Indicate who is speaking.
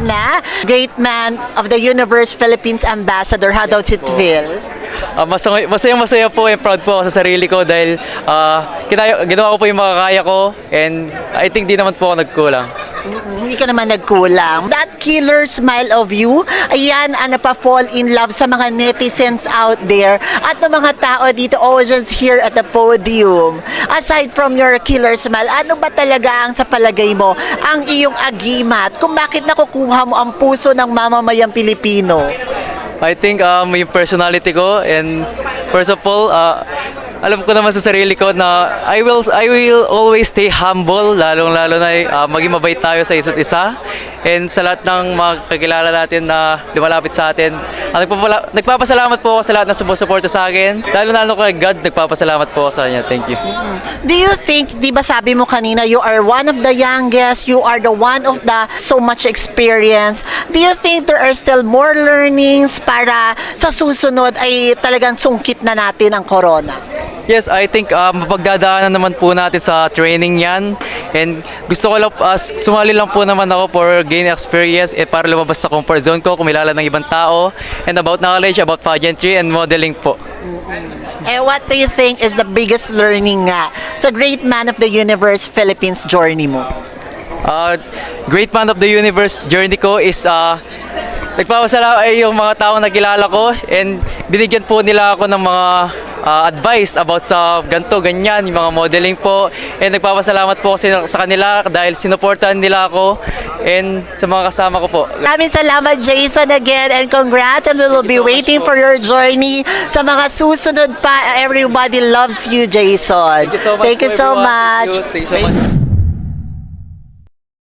Speaker 1: Na, Great Man of the Universe Philippines Ambassador. How does it feel?
Speaker 2: Ah, masaya, masaya masaya po and proud po ako sa sarili ko dahil ah, kinaya, ginawa ko po yung makakaya ko and I think di naman po ako nagkulang.
Speaker 1: Hindi ka naman nagkulang. That killer smile of you, ayan ang napafall in love sa mga netizens out there at ng mga tao dito, audience here at the podium. Aside from your killer smile, ano ba talaga ang sa palagay mo ang iyong agimat kung bakit nakukuha mo ang puso ng mamamayang Pilipino?
Speaker 2: I think um, yung personality ko and first of all, ah, alam ko naman sa sarili ko na I will I will always stay humble lalong lalo na ah, maging mabait tayo sa isa't isa and sa lahat ng mga kakilala natin na lumalapit sa atin. Ah, nagpapala- nagpapasalamat po ako sa lahat na sumusuporta sa akin. Lalo na kay God, nagpapasalamat po ako sa kanya. Thank you.
Speaker 1: Do you think, di ba sabi mo kanina, you are one of the youngest, you are the one of the so much experience. Do you think there are still more learnings para sa susunod ay talagang sungkit na natin ang corona?
Speaker 2: Yes, I think uh, mapagdadaanan naman po natin sa training yan. And gusto ko lang, uh, sumali lang po naman ako for gain experience eh, para lumabas sa comfort zone ko, kumilala ng ibang tao, and about knowledge, about pageantry and modeling po.
Speaker 1: Eh, what do you think is the biggest learning nga sa Great Man of the Universe Philippines journey mo?
Speaker 2: Uh, great man of the universe journey ko is uh, nagpapasalamat ay yung mga tao na kilala ko and binigyan po nila ako ng mga uh, advice about sa ganto ganyan, yung mga modeling po and nagpapasalamat po kasi sa kanila dahil sinuportahan nila ako and sa mga kasama ko po.
Speaker 1: Maraming salamat Jason again and congrats and we will be waiting for your journey sa mga susunod pa. Everybody loves you Jason.
Speaker 2: Thank you so much.
Speaker 1: You so.
Speaker 2: Thank you so much.